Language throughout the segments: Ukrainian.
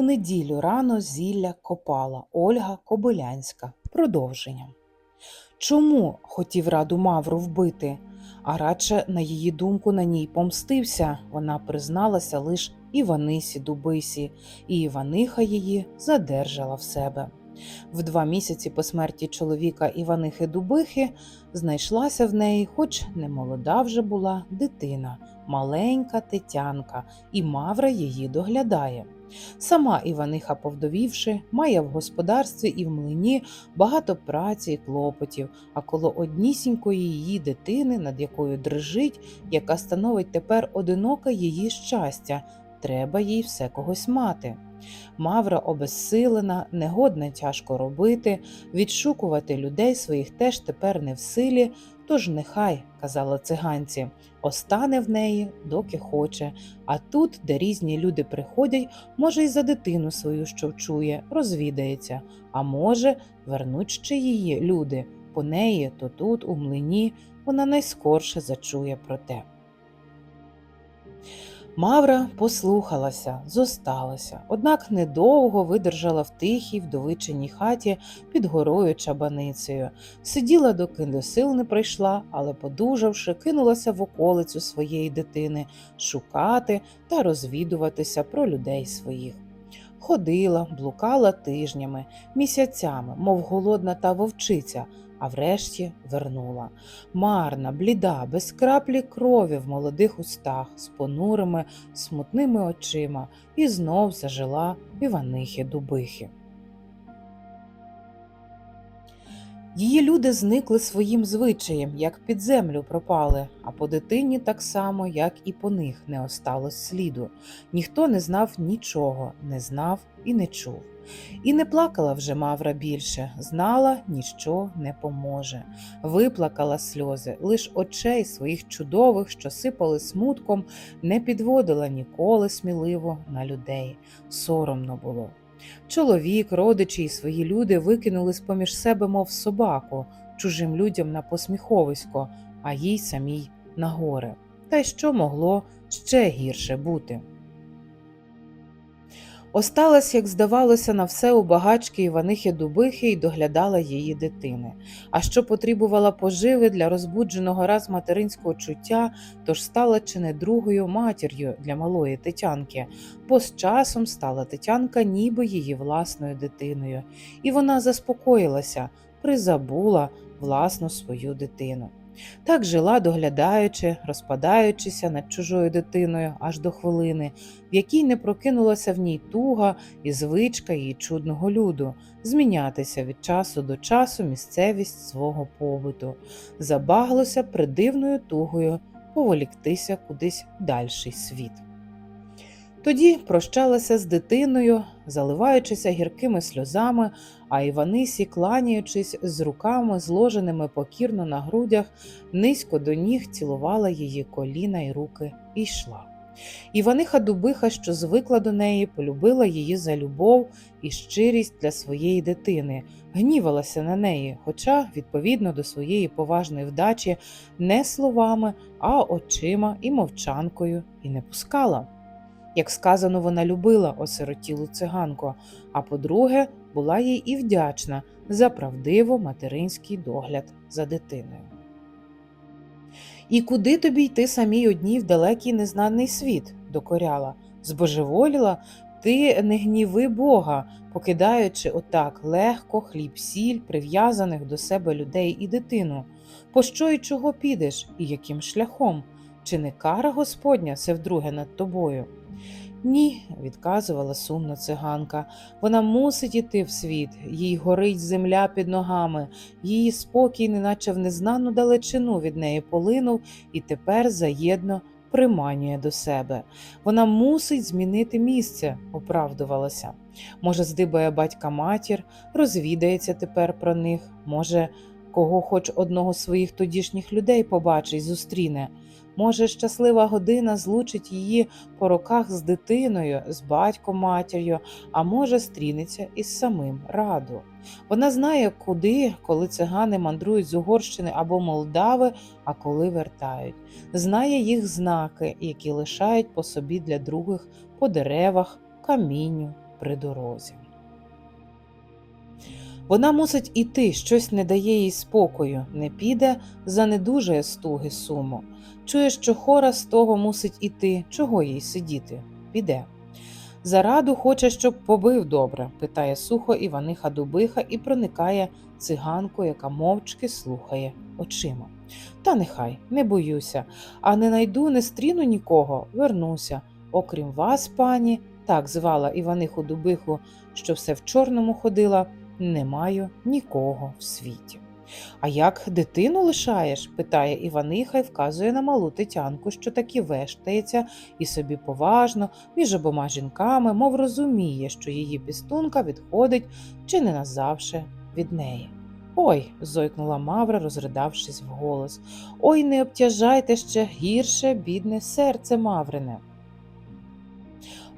У неділю рано зілля копала Ольга Кобилянська. Продовження. Чому хотів раду Мавру вбити? А радше, на її думку, на ній помстився. Вона призналася лиш Іванисі Дубисі, і Іваниха її задержала в себе. В два місяці по смерті чоловіка Іванихи Дубихи знайшлася в неї, хоч не молода вже була, дитина, маленька Тетянка, і Мавра її доглядає. Сама Іваниха, повдовівши, має в господарстві і в млині багато праці і клопотів, а коло однісінької її дитини, над якою дрижить, яка становить тепер одиноке її щастя, треба їй все когось мати. Мавра обезсилена, негодна тяжко робити, відшукувати людей своїх теж тепер не в силі, тож нехай, казала циганці, остане в неї, доки хоче, а тут, де різні люди приходять, може, й за дитину свою що вчує, розвідається, а може, вернуть ще її люди, по неї то тут, у млині, вона найскорше зачує про те. Мавра послухалася, зосталася, однак недовго видержала в тихій вдовичиній хаті під горою чабаницею. Сиділа, доки до сил не прийшла, але, подужавши, кинулася в околицю своєї дитини шукати та розвідуватися про людей своїх. Ходила, блукала тижнями, місяцями, мов голодна та вовчиця, а врешті вернула. Марна, бліда, без краплі крові в молодих устах, з понурими, смутними очима, і знов зажила Іванихи Дубихи. Її люди зникли своїм звичаєм, як під землю пропали, а по дитині так само, як і по них не осталось сліду. Ніхто не знав нічого, не знав і не чув. І не плакала вже Мавра більше, знала, ніщо не поможе. Виплакала сльози, лиш очей своїх чудових, що сипали смутком, не підводила ніколи сміливо на людей. Соромно було. Чоловік, родичі і свої люди викинули з поміж себе, мов собаку, чужим людям на посміховисько, а їй самій на горе. Та й що могло ще гірше бути? Осталась, як здавалося, на все у багачки Іванихи Дубихи і доглядала її дитини. А що потребувала поживи для розбудженого раз материнського чуття, тож стала чи не другою матір'ю для малої Тетянки, бо з часом стала Тетянка ніби її власною дитиною, і вона заспокоїлася, призабула власну свою дитину. Так жила, доглядаючи, розпадаючися над чужою дитиною аж до хвилини, в якій не прокинулася в ній туга і звичка її чудного люду, змінятися від часу до часу місцевість свого побуту, забаглося придивною тугою поволіктися кудись в дальший світ. Тоді прощалася з дитиною, заливаючися гіркими сльозами, а Іванисі, кланяючись з руками, зложеними покірно на грудях, низько до ніг цілувала її коліна й руки і йшла. Іваниха Дубиха, що звикла до неї, полюбила її за любов і щирість для своєї дитини, гнівалася на неї, хоча, відповідно до своєї поважної вдачі, не словами, а очима і мовчанкою, і не пускала. Як сказано, вона любила осиротілу циганку, а по-друге, була їй і вдячна за правдиво материнський догляд за дитиною. І куди тобі йти самій одній в далекий незнаний світ? докоряла, збожеволіла, ти не гніви Бога, покидаючи отак легко хліб сіль, прив'язаних до себе людей і дитину. По що і чого підеш, і яким шляхом? Чи не кара Господня це вдруге над тобою? Ні, відказувала сумно циганка. Вона мусить іти в світ, їй горить земля під ногами, її спокій, неначе в незнану далечину від неї полинув і тепер заєдно приманює до себе. Вона мусить змінити місце, оправдувалася. Може, здибає батька матір, розвідається тепер про них, може, кого хоч одного з своїх тодішніх людей побачить, зустріне. Може, щаслива година злучить її по роках з дитиною, з батьком матір'ю, а може, стрінеться із самим раду. Вона знає, куди, коли цигани мандрують з Угорщини або Молдави, а коли вертають. Знає їх знаки, які лишають по собі для других по деревах, камінню, при дорозі. Вона мусить іти, щось не дає їй спокою, не піде, занедужує стуги суму. Чує, що хора з того мусить іти, чого їй сидіти? Піде. Зараду хоче, щоб побив добре, питає сухо Іваниха Дубиха і проникає циганку, яка мовчки слухає очима. Та нехай, не боюся, а не найду, не стріну нікого, вернуся. Окрім вас, пані, так звала Іваниху Дубиху, що все в чорному ходила, не маю нікого в світі. А як дитину лишаєш? питає Іваниха і вказує на малу Тетянку, що таки вештається і собі поважно, між обома жінками, мов розуміє, що її пістунка відходить чи не назавше від неї. Ой, зойкнула Мавра, розридавшись вголос. Ой, не обтяжайте ще гірше, бідне серце Маврине.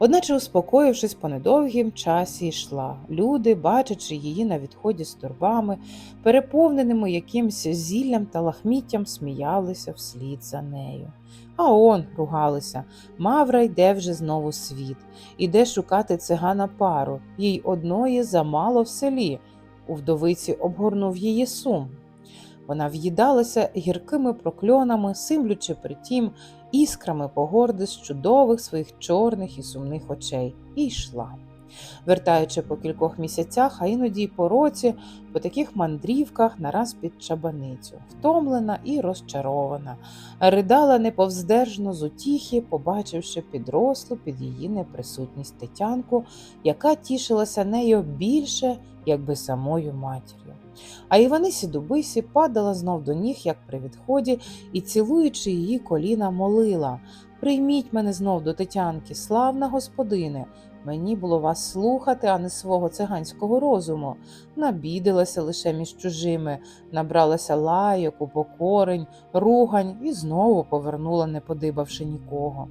Одначе, успокоївшись по недовгім часі, йшла. Люди, бачачи її на відході з торбами, переповненими якимсь зіллям та лахміттям, сміялися вслід за нею. А он, ругалися, Мавра йде вже знову світ, іде шукати цигана пару, їй одної замало в селі. У вдовиці обгорнув її сум. Вона в'їдалася гіркими прокльонами, симлючи притім іскрами погорди з чудових своїх чорних і сумних очей, і йшла. Вертаючи по кількох місяцях, а іноді й по році, по таких мандрівках нараз під чабаницю, втомлена і розчарована, ридала неповздержно з утіхи, побачивши підрослу під її неприсутність Тетянку, яка тішилася нею більше, якби самою матір'ю. А Іванисі Дубисі падала знов до ніг, як при відході, і, цілуючи її коліна, молила Прийміть мене знов до Тетянки, славна господине. Мені було вас слухати, а не свого циганського розуму. Набідилася лише між чужими, набралася лайок, упокорень, ругань і знову повернула, не подибавши нікого.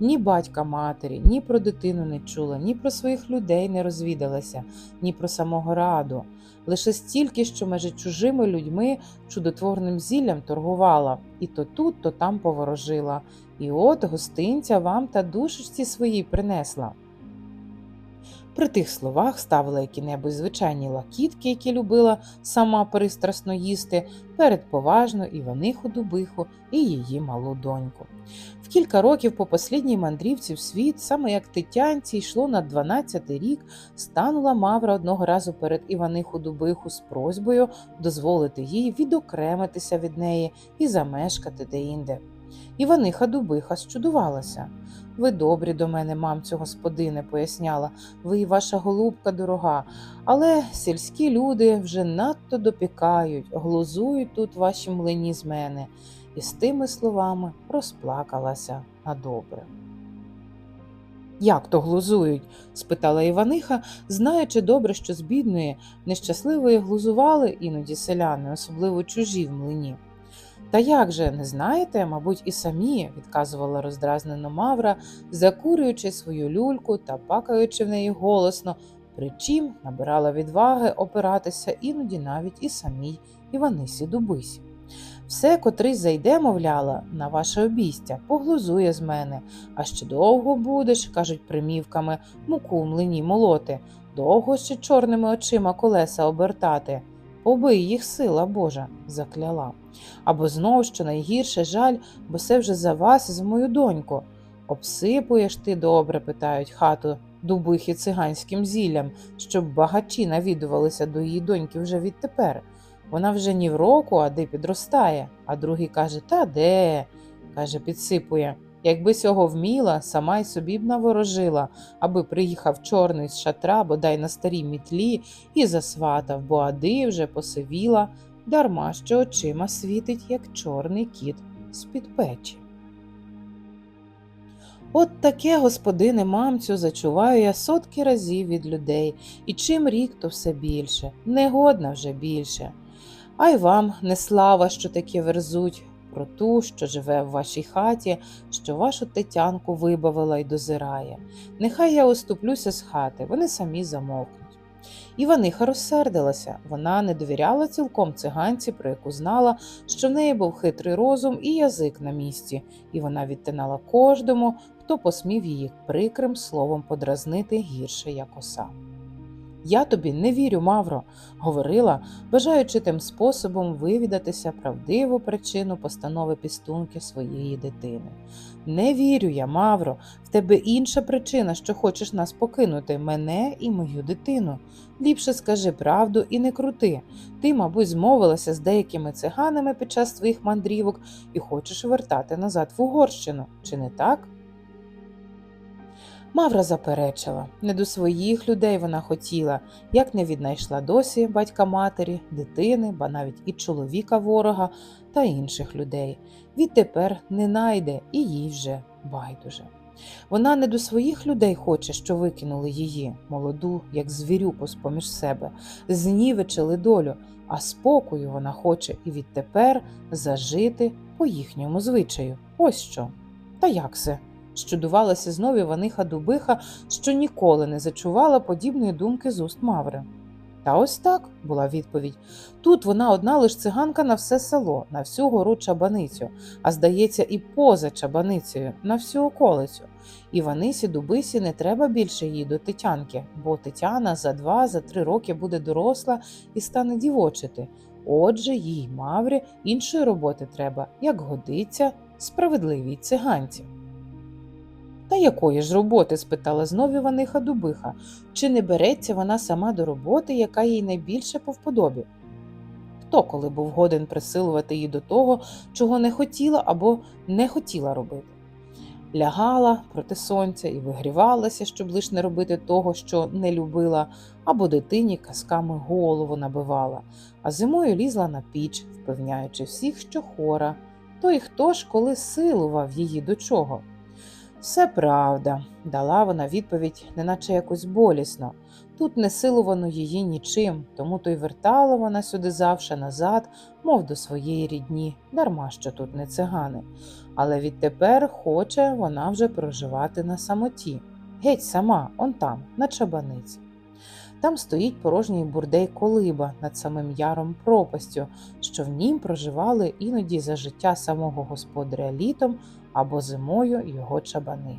Ні батька матері, ні про дитину не чула, ні про своїх людей не розвідалася, ні про самого раду. Лише стільки, що межі чужими людьми чудотворним зіллям торгувала, і то тут, то там поворожила. І от гостинця вам та душечці своїй принесла. При тих словах ставила які-небудь звичайні лакітки, які любила сама пристрасно їсти, перед поважну Іваниху Дубиху і її малу доньку. В кілька років по послідній мандрівці в світ, саме як Тетянці йшло на 12-й рік, станула Мавра одного разу перед Іваниху Дубиху з просьбою дозволити їй відокремитися від неї і замешкати деінде. Іваниха Дубиха щудувалася. Ви добрі до мене, мамцю господине, поясняла, ви і ваша голубка дорога, але сільські люди вже надто допікають, глузують тут ваші млині з мене, і з тими словами розплакалася на добре. Як то глузують? спитала Іваниха, знаючи добре, що з бідної, нещасливої глузували іноді селяни, особливо чужі в млині. Та як же, не знаєте, мабуть, і самі, відказувала роздразнено Мавра, закурюючи свою люльку та пакаючи в неї голосно, причим набирала відваги опиратися іноді навіть і самій Іванисі Дубисі. Все, котрий зайде, мовляла, на ваше обійстя, поглузує з мене, а ще довго будеш, кажуть примівками, муку млині молоти, довго ще чорними очима колеса обертати. Побий їх сила Божа, закляла. Або знов, що найгірше жаль, бо це вже за вас і за мою доньку. Обсипуєш ти добре, питають хату дубихи циганським зіллям, щоб багачі навідувалися до її доньки вже відтепер. Вона вже ні в року, а де підростає. А другий каже: Та де? каже, підсипує. Якби сього вміла, сама й собі б наворожила, аби приїхав чорний з шатра, бодай на старій мітлі, і засватав, бо ади вже посивіла, дарма що очима світить, як чорний кіт з-під печі. От таке, господине мамцю, зачуваю я сотки разів від людей, і чим рік, то все більше, негодна вже більше. А й вам не слава, що таке верзуть, про ту, що живе в вашій хаті, що вашу тетянку вибавила й дозирає. Нехай я оступлюся з хати, вони самі замовкнуть. Іваниха розсердилася, вона не довіряла цілком циганці, про яку знала, що в неї був хитрий розум і язик на місці, і вона відтинала кожному, хто посмів її прикрим словом подразнити гірше як оса. Я тобі не вірю, Мавро, говорила, бажаючи тим способом вивідатися правдиву причину постанови пістунки своєї дитини. Не вірю я, Мавро, в тебе інша причина, що хочеш нас покинути, мене і мою дитину. Ліпше скажи правду і не крути. Ти, мабуть, змовилася з деякими циганами під час своїх мандрівок і хочеш вертати назад в Угорщину, чи не так? Мавра заперечила не до своїх людей вона хотіла, як не віднайшла досі батька матері, дитини, ба навіть і чоловіка ворога та інших людей. Відтепер не найде і їй вже байдуже. Вона не до своїх людей хоче, що викинули її, молоду, як звірюку з-поміж себе, знівечили долю, а спокою вона хоче і відтепер зажити по їхньому звичаю. Ось що. Та як се? Щудувалася знов Іваниха Дубиха, що ніколи не зачувала подібної думки з уст Маври. Та ось так була відповідь. Тут вона одна лиш циганка на все село, на всю гору чабаницю, а здається, і поза чабаницею, на всю околицю. Іванисі Дубисі не треба більше її до Тетянки, бо Тетяна за два, за три роки буде доросла і стане дівочити. Отже, їй Маврі іншої роботи треба, як годиться, справедливій циганці. Та якої ж роботи? спитала знов Іваниха Дубиха. Чи не береться вона сама до роботи, яка їй найбільше по вподобі? Хто коли був годен присилувати її до того, чого не хотіла або не хотіла робити? Лягала проти сонця і вигрівалася, щоб лиш не робити того, що не любила, або дитині казками голову набивала, а зимою лізла на піч, впевняючи всіх, що хора. То й хто ж коли силував її до чого? Все правда, дала вона відповідь, неначе якось болісно. Тут не силувано її нічим, тому то й вертала вона сюди завше назад, мов до своєї рідні, дарма що тут не цигани. Але відтепер хоче вона вже проживати на самоті. Геть сама, он там, на чабаниці. Там стоїть порожній бурдей колиба над самим яром пропастю, що в нім проживали іноді за життя самого господаря літом або зимою його чабани.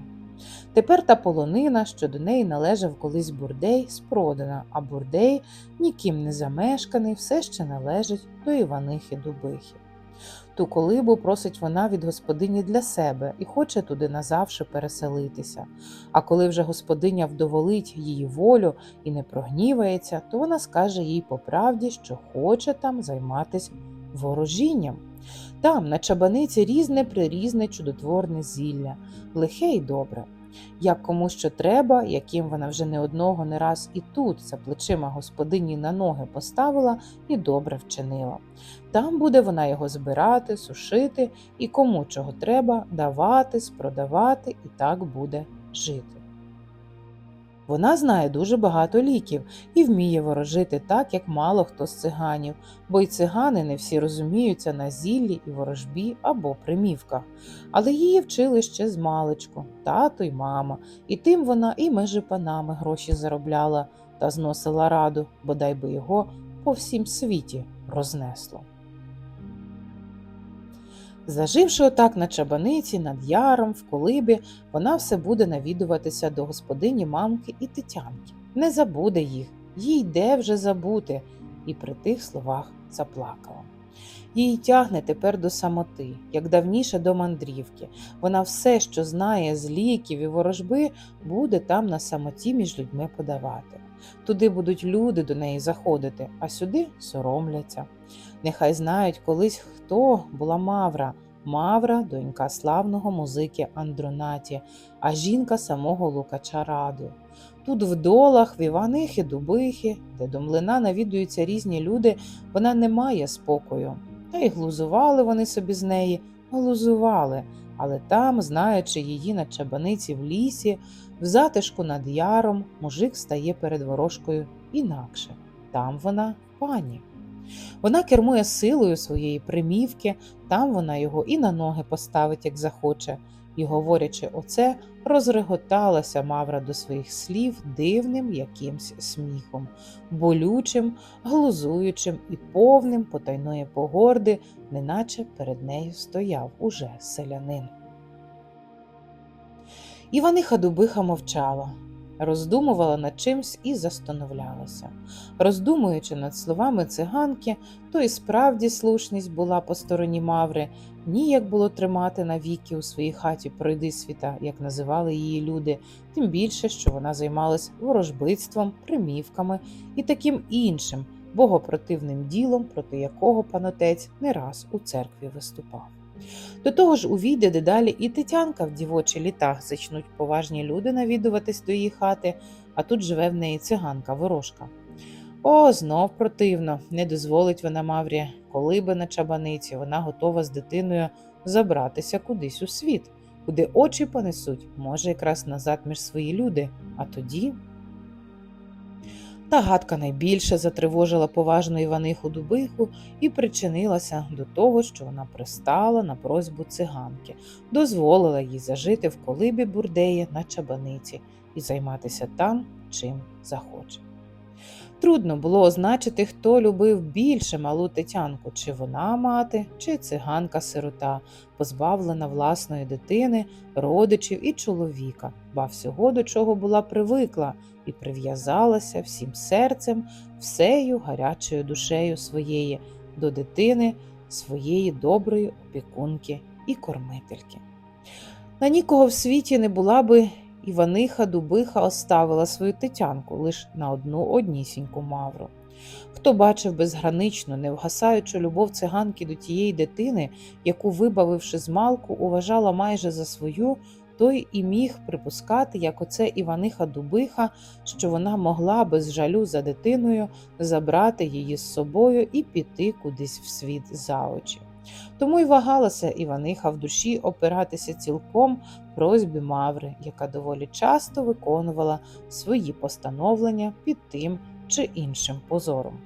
Тепер та полонина, що до неї належав колись бурдей, спродана, а бурдей, ніким не замешканий, все ще належить до Іванихи Дубихи. Ту колибу просить вона від господині для себе і хоче туди назавше переселитися. А коли вже господиня вдоволить її волю і не прогнівається, то вона скаже їй по правді, що хоче там займатися ворожінням. Там, на чабаниці, різне прирізне чудотворне зілля, лихе й добре. Як кому що треба, яким вона вже не одного не раз і тут за плечима господині на ноги поставила і добре вчинила. Там буде вона його збирати, сушити і кому чого треба давати, спродавати і так буде жити. Вона знає дуже багато ліків і вміє ворожити так, як мало хто з циганів, бо й цигани не всі розуміються на зіллі і ворожбі або примівках. Але її вчили ще з маличку, тато й мама, і тим вона і межи панами гроші заробляла та зносила раду, бодай би його по всім світі рознесло. Заживши отак на чабаниці, над яром, в колибі, вона все буде навідуватися до господині мамки і Тетянки. Не забуде їх, їй де вже забути, і при тих словах заплакала. Її тягне тепер до самоти, як давніше до мандрівки. Вона все, що знає з ліків і ворожби, буде там на самоті між людьми подавати. Туди будуть люди до неї заходити, а сюди соромляться. Нехай знають колись, хто була Мавра. Мавра, донька славного музики Андронаті, а жінка самого Лукача Раду. Тут в долах, в Іванихи, Дубихи, де до млина навідуються різні люди, вона не має спокою. Та й глузували вони собі з неї, глузували, але там, знаючи її на чабаниці в лісі, в затишку над яром, мужик стає перед ворожкою інакше. Там вона пані. Вона кермує силою своєї примівки, там вона його і на ноги поставить, як захоче, і, говорячи оце, розреготалася Мавра до своїх слів дивним якимсь сміхом, болючим, глузуючим і повним потайної погорди, неначе перед нею стояв уже селянин. Іваниха Дубиха мовчала, роздумувала над чимсь і застановлялася. Роздумуючи над словами циганки, то і справді слушність була по стороні Маври, ніяк було тримати навіки у своїй хаті пройди світа, як називали її люди, тим більше, що вона займалась ворожбитством, примівками і таким іншим богопротивним ділом, проти якого панотець не раз у церкві виступав. До того ж, увійде дедалі і Тетянка в дівочі літах зачнуть поважні люди навідуватись до її хати, а тут живе в неї циганка ворожка. О, знов противно, не дозволить вона Маврі, коли би на чабаниці вона готова з дитиною забратися кудись у світ, куди очі понесуть, може, якраз назад між свої люди, а тоді. Та гадка найбільше затривожила поважну Іваниху Дубиху і причинилася до того, що вона пристала на просьбу циганки, дозволила їй зажити в колибі бурдеї на чабаниці і займатися там, чим захоче. Трудно було означити, хто любив більше малу Тетянку, чи вона мати, чи циганка-сирота, позбавлена власної дитини, родичів і чоловіка, ба всього до чого була привикла і прив'язалася всім серцем, всею гарячою душею своєї до дитини, своєї доброї опікунки і кормительки. На нікого в світі не була би Іваниха Дубиха оставила свою тетянку лиш на одну однісіньку мавру. Хто бачив безграничну, невгасаючу любов циганки до тієї дитини, яку, вибавивши з малку, уважала майже за свою, той і міг припускати, як оце Іваниха Дубиха, що вона могла без жалю за дитиною забрати її з собою і піти кудись в світ за очі. Тому й вагалася Іваниха в душі опиратися цілком просьбі Маври, яка доволі часто виконувала свої постановлення під тим чи іншим позором.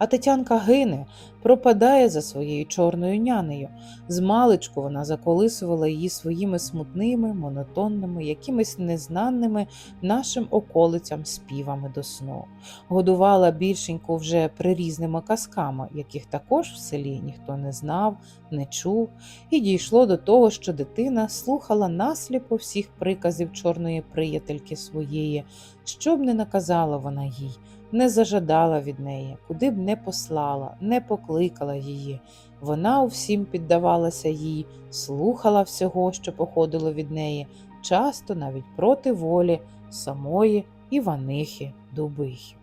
А Тетянка гине, пропадає за своєю чорною нянею. Змалечку вона заколисувала її своїми смутними, монотонними, якимись незнаними нашим околицям співами до сну. Годувала більшеньку вже прирізними казками, яких також в селі ніхто не знав, не чув, і дійшло до того, що дитина слухала насліпо всіх приказів чорної приятельки своєї, що б не наказала вона їй не зажадала від неї, куди б не послала, не покликала її. Вона усім піддавалася їй, слухала всього, що походило від неї, часто навіть проти волі самої Іванихи Дубихи.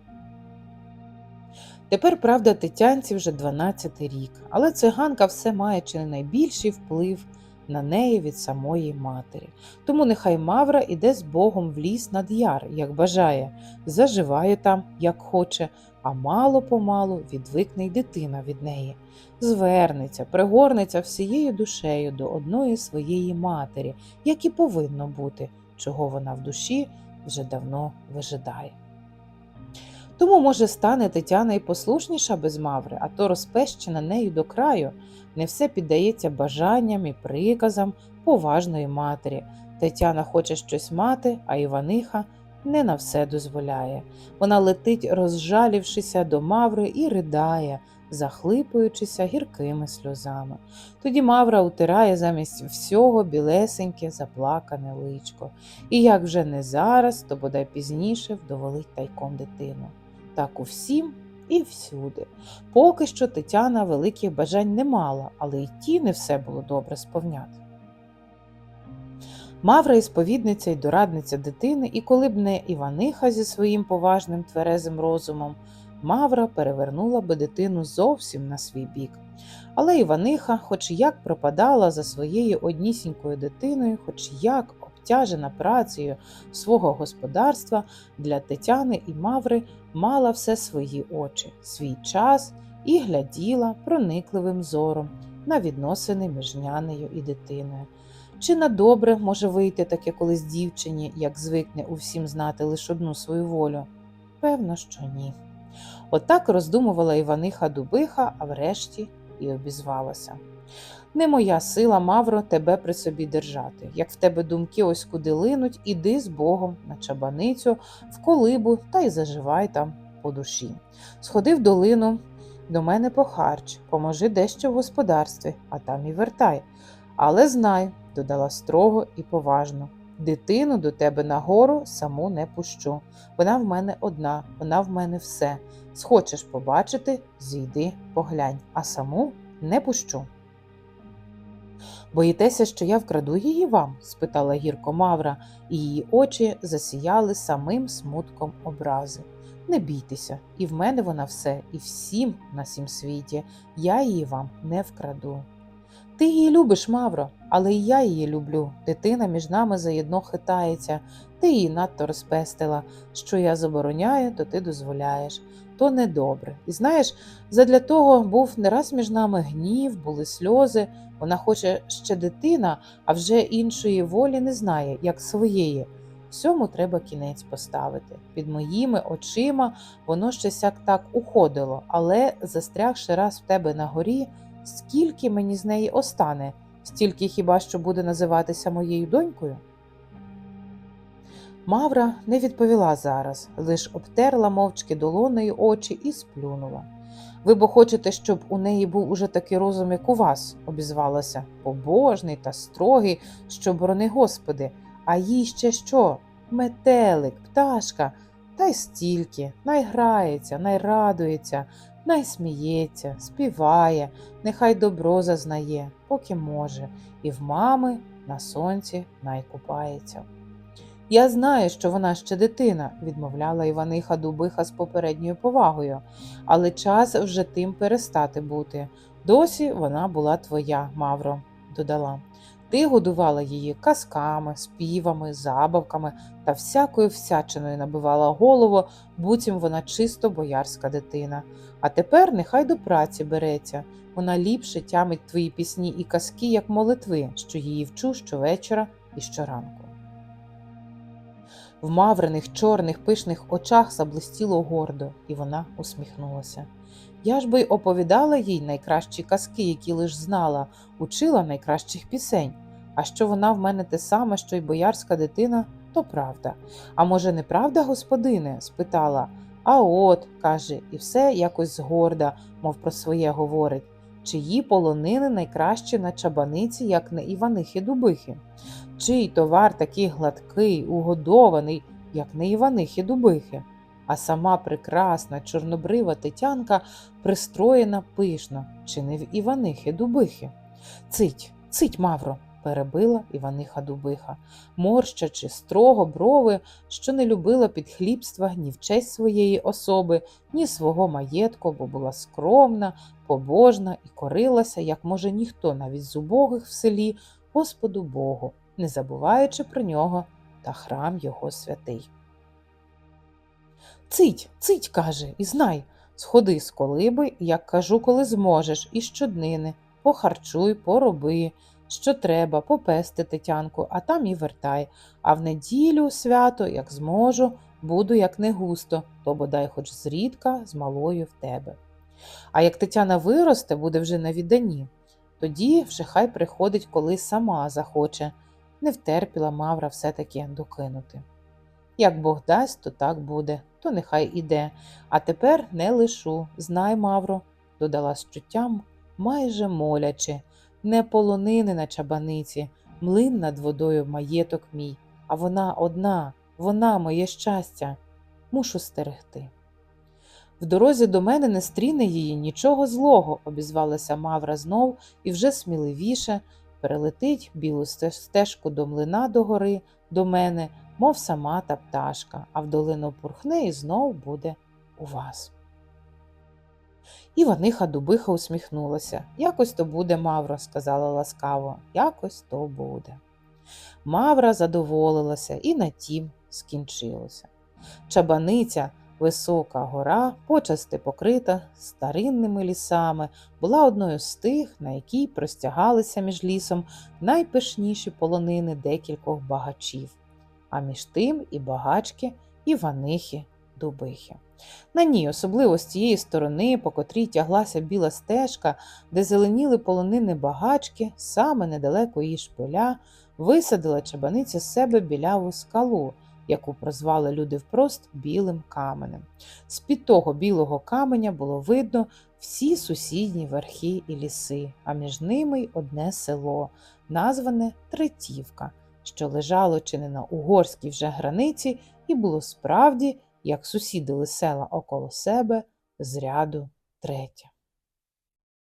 Тепер, правда, Тетянці вже 12 рік, але циганка все має чи не найбільший вплив на неї від самої матері. Тому нехай Мавра іде з Богом в ліс над яр, як бажає, заживає там, як хоче, а мало помалу відвикне й дитина від неї. Звернеться, пригорнеться всією душею до одної своєї матері, як і повинно бути, чого вона в душі вже давно вижидає. Тому, може, стане Тетяна і послушніша без Маври, а то розпещена нею до краю, не все піддається бажанням і приказам поважної матері. Тетяна хоче щось мати, а Іваниха не на все дозволяє. Вона летить, розжалівшися до Маври, і ридає, захлипуючися гіркими сльозами. Тоді Мавра утирає замість всього білесеньке, заплакане личко. І як вже не зараз, то бодай пізніше вдоволить тайком дитину. Так у всім і всюди. Поки що Тетяна великих бажань не мала, але й ті не все було добре сповняти. Мавра і сповідниця й дорадниця дитини, і коли б не Іваниха зі своїм поважним тверезим розумом, Мавра перевернула би дитину зовсім на свій бік. Але Іваниха, хоч як пропадала за своєю однісінькою дитиною, хоч як обтяжена працею свого господарства, для Тетяни і Маври мала все свої очі, свій час і гляділа проникливим зором на відносини між нянею і дитиною. Чи на добре може вийти таке колись дівчині, як звикне усім знати лише одну свою волю? Певно, що ні. Отак роздумувала Іваниха Дубиха, а врешті і обізвалася. Не моя сила, Мавро, тебе при собі держати. Як в тебе думки ось куди линуть, іди з Богом на чабаницю, в колибу та й заживай там по душі. Сходи в долину до мене по харч, поможи дещо в господарстві, а там і вертай. Але знай, додала строго і поважно, Дитину до тебе нагору саму не пущу. Вона в мене одна, вона в мене все. Схочеш побачити, зійди, поглянь, а саму не пущу. Боїтеся, що я вкраду її вам? спитала гірко Мавра, і її очі засіяли самим смутком образи. Не бійтеся, і в мене вона все, і всім на сім світі. Я її вам не вкраду. Ти її любиш, Мавро, але і я її люблю. Дитина між нами заєдно хитається, ти її надто розпестила. Що я забороняю, то ти дозволяєш. То недобре. І знаєш, задля того був не раз між нами гнів, були сльози. Вона хоче ще дитина, а вже іншої волі не знає, як своєї. Всьому треба кінець поставити. Під моїми очима воно ще сяк так уходило, але, застрягши раз в тебе на горі, скільки мені з неї остане, стільки хіба що буде називатися моєю донькою? Мавра не відповіла зараз, лиш обтерла мовчки долонею очі і сплюнула. Ви бо хочете, щоб у неї був уже такий розум, як у вас, обізвалася, побожний та строгий, що борони Господи, а їй ще що? Метелик, пташка, та й стільки, най грається, най радується, най сміється, співає, нехай добро зазнає, поки може, і в мами на сонці най купається. Я знаю, що вона ще дитина, відмовляла Іваниха Дубиха з попередньою повагою, але час вже тим перестати бути. Досі вона була твоя, Мавро, додала. Ти годувала її казками, співами, забавками та всякою всячиною набивала голову, буцім вона чисто боярська дитина. А тепер нехай до праці береться. Вона ліпше тямить твої пісні і казки, як молитви, що її вчу щовечора і щоранку. В маврених чорних пишних очах заблистіло гордо, і вона усміхнулася. Я ж би й оповідала їй найкращі казки, які лиш знала, учила найкращих пісень. А що вона в мене те саме, що й боярська дитина, то правда. А може, не правда, господине? спитала. А от, каже, і все якось згорда, мов про своє говорить. Чиї полонини найкраще на чабаниці, як на Іванихи Дубихи? Чий товар такий гладкий, угодований, як не Іванихи Дубихи? А сама прекрасна чорнобрива Тетянка пристроєна пишно, чи не в Іванихи Дубихи? Цить, цить, Мавро, перебила Іваниха Дубиха, морщачи строго брови, що не любила підхлібства ні в честь своєї особи, ні свого маєтку, бо була скромна, побожна і корилася, як може ніхто навіть з убогих в селі, Господу Богу, не забуваючи про нього та храм його святий. Цить, цить, каже, і знай, сходи з колиби, як кажу, коли зможеш, і щоднини, похарчуй, пороби, що треба, попести Тетянку, а там і вертай. А в неділю свято, як зможу, буду як не густо, то бодай хоч зрідка з малою в тебе. А як Тетяна виросте, буде вже на відданні, тоді вже хай приходить, коли сама захоче. Не втерпіла Мавра все-таки докинути. Як Бог дасть, то так буде, то нехай іде. А тепер не лишу, знай, Мавро, додала з чуттям, майже молячи, не полонини на чабаниці, млин над водою маєток мій, а вона одна, вона моє щастя, мушу стерегти. В дорозі до мене не стріне її нічого злого, обізвалася Мавра знов і вже сміливіше перелетить білу стежку до млина до гори, до мене, мов сама та пташка, а в долину пурхне і знов буде у вас. Іваниха Дубиха усміхнулася. Якось то буде, Мавро, сказала ласкаво, якось то буде. Мавра задоволилася і на тім скінчилося. Чабаниця, висока гора, почасти покрита старинними лісами, була одною з тих, на якій простягалися між лісом найпишніші полонини декількох багачів, а між тим і багачки Іванихи Дубихи. На ній, особливо з тієї сторони, по котрій тяглася біла стежка, де зеленіли полонини багачки, саме недалеко її шпиля, висадила чабаниця з себе біляву скалу, яку прозвали люди впрост білим каменем. З-під того білого каменя було видно всі сусідні верхи і ліси, а між ними й одне село, назване Третівка, що лежало чи не на угорській вже границі, і було справді, як сусідили села около себе, з ряду третє.